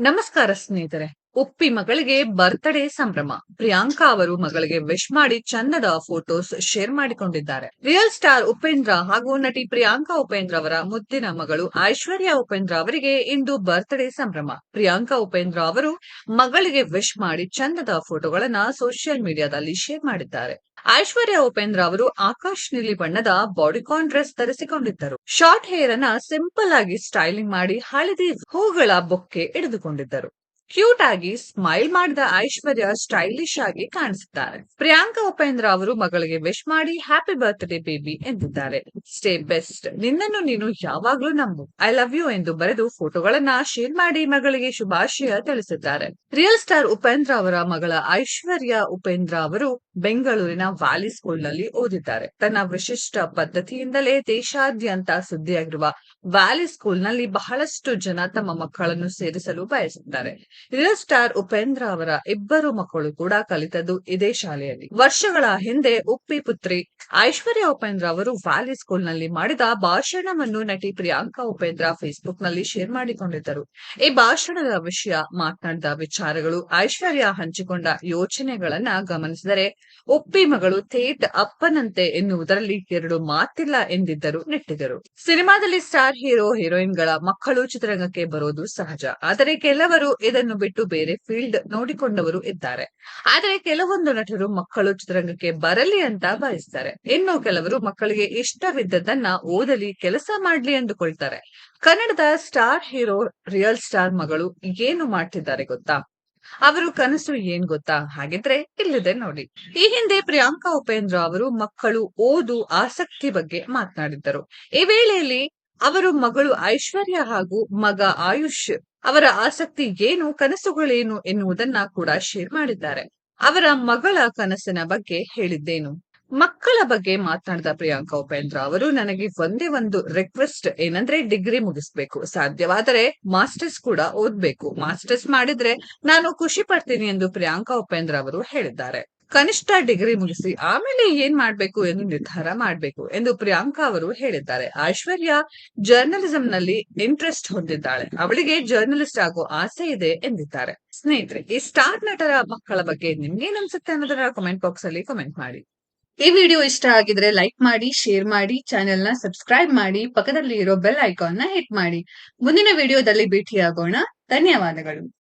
ನಮಸ್ಕಾರ ಸ್ನೇಹಿತರೆ. ಉಪ್ಪಿ ಮಗಳಿಗೆ ಬರ್ತ್ಡೇ ಸಂಭ್ರಮ. ಪ್ರಿಯಾಂಕಾ ಅವರು ಮಗಳಿಗೆ ವಿಶ್ ಮಾಡಿ ಚಂದದ ಫೋಟೋಸ್ ಶೇರ್ ಮಾಡಿಕೊಂಡಿದ್ದಾರೆ. ರಿಯಲ್ ಸ್ಟಾರ್ ಉಪೇಂದ್ರ ಹಾಗೂ ನಟಿ ಪ್ರಿಯಾಂಕಾ ಉಪೇಂದ್ರ ಅವರ ಮುದ್ದಿನ ಮಗಳು ಐಶ್ವರ್ಯ ಉಪೇಂದ್ರ ಅವರಿಗೆ ಇಂದು ಬರ್ತ್ಡೇ ಸಂಭ್ರಮ. ಪ್ರಿಯಾಂಕಾ ಉಪೇಂದ್ರ ಅವರು ಮಗಳಿಗೆ ವಿಶ್ ಮಾಡಿ ಚಂದದ ಫೋಟೋಗಳನ್ನ ಸೋಷಿಯಲ್ ಮೀಡಿಯಾದಲ್ಲಿ ಶೇರ್ ಮಾಡಿದ್ದಾರೆ. ಐಶ್ವರ್ಯ ಉಪೇಂದ್ರ ಅವರು ಆಕಾಶ್ ನೀಲಿ ಬಣ್ಣದ ಬಾಡಿಕಾನ್ ಡ್ರೆಸ್ ಧರಿಸಿಕೊಂಡಿದ್ದರು. ಶಾರ್ಟ್ ಹೇರ್ ಅನ್ನ ಸಿಂಪಲ್ ಆಗಿ ಸ್ಟೈಲಿಂಗ್ ಮಾಡಿ ಹಳದಿ ಹೂಗಳ ಬೊಕ್ಕೆ ಹಿಡಿದುಕೊಂಡಿದ್ದರು. ಕ್ಯೂಟ್ ಆಗಿ ಸ್ಮೈಲ್ ಮಾಡಿದ ಐಶ್ವರ್ಯ ಸ್ಟೈಲಿಶ್ ಆಗಿ ಕಾಣಿಸುತ್ತಾರೆ. ಪ್ರಿಯಾಂಕಾ ಉಪೇಂದ್ರ ಅವರು ಮಗಳಿಗೆ ವಿಶ್ ಮಾಡಿ ಹ್ಯಾಪಿ ಬರ್ತ್ಡೇ ಬೇಬಿ ಎಂದಿದ್ದಾರೆ. ಸ್ಟೇ ಬೆಸ್ಟ್ ನಿನ್ನನ್ನು ನೀನು ಯಾವಾಗ್ಲೂ ನಂಬು. ಐ ಲವ್ ಯು ಎಂದು ಬರೆದು ಫೋಟೋಗಳನ್ನ ಶೇರ್ ಮಾಡಿ ಮಗಳಿಗೆ ಶುಭಾಶಯ ತಿಳಿಸಿದ್ದಾರೆ. ರಿಯಲ್ ಸ್ಟಾರ್ ಉಪೇಂದ್ರ ಅವರ ಮಗಳ ಐಶ್ವರ್ಯ ಉಪೇಂದ್ರ ಅವರು ಬೆಂಗಳೂರಿನ ವ್ಯಾಲಿ ಸ್ಕೂಲ್ನಲ್ಲಿ ಓದಿದ್ದಾರೆ. ತನ್ನ ವಿಶಿಷ್ಟ ಪದ್ಧತಿಯಿಂದಲೇ ದೇಶಾದ್ಯಂತ ಸುದ್ದಿಯಾಗಿರುವ ವ್ಯಾಲಿ ಸ್ಕೂಲ್ನಲ್ಲಿ ಬಹಳಷ್ಟು ಜನ ತಮ್ಮ ಮಕ್ಕಳನ್ನು ಸೇರಿಸಲು ಬಯಸುತ್ತಾರೆ. ರಿಯಲ್ ಸ್ಟಾರ್ ಉಪೇಂದ್ರ ಅವರ ಇಬ್ಬರು ಮಕ್ಕಳು ಕೂಡ ಕಲಿತದ್ದು ಇದೇ ಶಾಲೆಯಲ್ಲಿ. ವರ್ಷಗಳ ಹಿಂದೆ ಉಪ್ಪಿ ಪುತ್ರಿ ಐಶ್ವರ್ಯ ಉಪೇಂದ್ರ ಅವರು ವ್ಯಾಲಿ ಸ್ಕೂಲ್ನಲ್ಲಿ ಮಾಡಿದ ಭಾಷಣವನ್ನು ನಟಿ ಪ್ರಿಯಾಂಕಾ ಉಪೇಂದ್ರ ಫೇಸ್ಬುಕ್ನಲ್ಲಿ ಶೇರ್ ಮಾಡಿಕೊಂಡಿದ್ದರು. ಈ ಭಾಷಣದ ವಿಷಯ ಮಾತನಾಡಿದ ವಿಚಾರಗಳು ಐಶ್ವರ್ಯ ಹಂಚಿಕೊಂಡ ಯೋಚನೆಗಳನ್ನ ಗಮನಿಸಿದರೆ ಉಪ್ಪಿ ಮಗಳು ಥೇಟ್ ಅಪ್ಪನಂತೆ ಎನ್ನುವುದರಲ್ಲಿ ಎರಡು ಮಾತಿಲ್ಲ ಎಂದಿದ್ದರು ನೆಟ್ಟಿದರು ಸಿನಿಮಾದಲ್ಲಿ ಸ್ಟಾರ್ ಹೀರೋ ಹೀರೋಯಿನ್ಗಳ ಮಕ್ಕಳು ಚಿತ್ರರಂಗಕ್ಕೆ ಬರೋದು ಸಹಜ. ಆದರೆ ಕೆಲವರು ಇದನ್ನು ಬಿಟ್ಟು ಬೇರೆ ಫೀಲ್ಡ್ ನೋಡಿಕೊಂಡವರು ಇದ್ದಾರೆ. ಆದರೆ ಕೆಲವೊಂದು ನಟರು ಮಕ್ಕಳು ಚಿತ್ರರಂಗಕ್ಕೆ ಬರಲಿ ಅಂತ ಬಯಸ್ತಾರೆ ಇನ್ನು ಕೆಲವರು ಮಕ್ಕಳಿಗೆ ಇಷ್ಟವಿದ್ದದನ್ನ ಓದಲಿ, ಕೆಲಸ ಮಾಡ್ಲಿ ಎಂದುಕೊಳ್ತಾರೆ ಕನ್ನಡದ ಸ್ಟಾರ್ ಹೀರೋ ರಿಯಲ್ ಸ್ಟಾರ್ ಮಗಳು ಏನು ಮಾಡ್ತಿದ್ದಾರೆ ಗೊತ್ತಾ? ಅವರು ಕನಸು ಏನ್ ಗೊತ್ತಾ? ಹಾಗಿದ್ರೆ ಇಲ್ಲಿದೆ ನೋಡಿ. ಈ ಹಿಂದೆ ಪ್ರಿಯಾಂಕಾ ಉಪೇಂದ್ರ ಅವರು ಮಕ್ಕಳು ಓದು, ಆಸಕ್ತಿ ಬಗ್ಗೆ ಮಾತನಾಡಿದ್ದರು. ಈ ವೇಳೆಯಲ್ಲಿ ಅವರು ಮಗಳು ಐಶ್ವರ್ಯ ಹಾಗೂ ಮಗ ಆಯುಷ್ ಅವರ ಆಸಕ್ತಿ ಏನು, ಕನಸುಗಳೇನು ಎನ್ನುವುದನ್ನ ಕೂಡ ಶೇರ್ ಮಾಡಿದ್ದಾರೆ. ಅವರ ಮಗಳ ಕನಸಿನ ಬಗ್ಗೆ ಹೇಳಿದ್ದೇನು. ಮಕ್ಕಳ ಬಗ್ಗೆ ಮಾತನಾಡಿದ ಪ್ರಿಯಾಂಕಾ ಉಪೇಂದ್ರ ಅವರು, ನನಗೆ ಒಂದೇ ಒಂದು ರಿಕ್ವೆಸ್ಟ್ ಏನಂದ್ರೆ ಡಿಗ್ರಿ ಮುಗಿಸ್ಬೇಕು. ಸಾಧ್ಯವಾದರೆ ಮಾಸ್ಟರ್ಸ್ ಕೂಡ ಓದ್ಬೇಕು. ಮಾಸ್ಟರ್ಸ್ ಮಾಡಿದ್ರೆ ನಾನು ಖುಷಿ ಪಡ್ತೀನಿ ಎಂದು ಪ್ರಿಯಾಂಕಾ ಉಪೇಂದ್ರ ಅವರು ಹೇಳಿದ್ದಾರೆ. ಕನಿಷ್ಠ ಡಿಗ್ರಿ ಮುಗಿಸಿ ಆಮೇಲೆ ಏನ್ ಮಾಡ್ಬೇಕು ಎಂದು ನಿರ್ಧಾರ ಮಾಡ್ಬೇಕು ಎಂದು ಪ್ರಿಯಾಂಕಾ ಅವರು ಹೇಳಿದ್ದಾರೆ. ಐಶ್ವರ್ಯ ಜರ್ನಲಿಸಂ ನಲ್ಲಿ ಇಂಟ್ರೆಸ್ಟ್ ಹೊಂದಿದ್ದಾಳೆ. ಅವಳಿಗೆ ಜರ್ನಲಿಸ್ಟ್ ಆಗೋ ಆಸೆ ಇದೆ ಎಂದಿದ್ದಾರೆ. ಸ್ನೇಹಿತರೆ, ಈ ಸ್ಟಾರ್ ನಟರ ಮಕ್ಕಳ ಬಗ್ಗೆ ನಿಮ್ಗೇನ್ ಅನ್ಸುತ್ತೆ ಅನ್ನೋದನ್ನ ಕಮೆಂಟ್ ಬಾಕ್ಸ್ ಅಲ್ಲಿ ಕಮೆಂಟ್ ಮಾಡಿ. ಈ ವಿಡಿಯೋ ಇಷ್ಟ ಆಗಿದ್ರೆ ಲೈಕ್ ಮಾಡಿ ಶೇರ್ ಮಾಡಿ ಚಾನೆಲ್ನ ಸಬ್ಸ್ಕ್ರೈಬ್ ಮಾಡಿ ಪಕ್ಕದಲ್ಲಿ ಇರೋ ಬೆಲ್ ಐಕಾನ್ನ ಹಿಟ್ ಮಾಡಿ. ಮುಂದಿನ ವಿಡಿಯೋದಲ್ಲಿ ಭೇಟಿಯಾಗೋಣ. ಧನ್ಯವಾದಗಳು.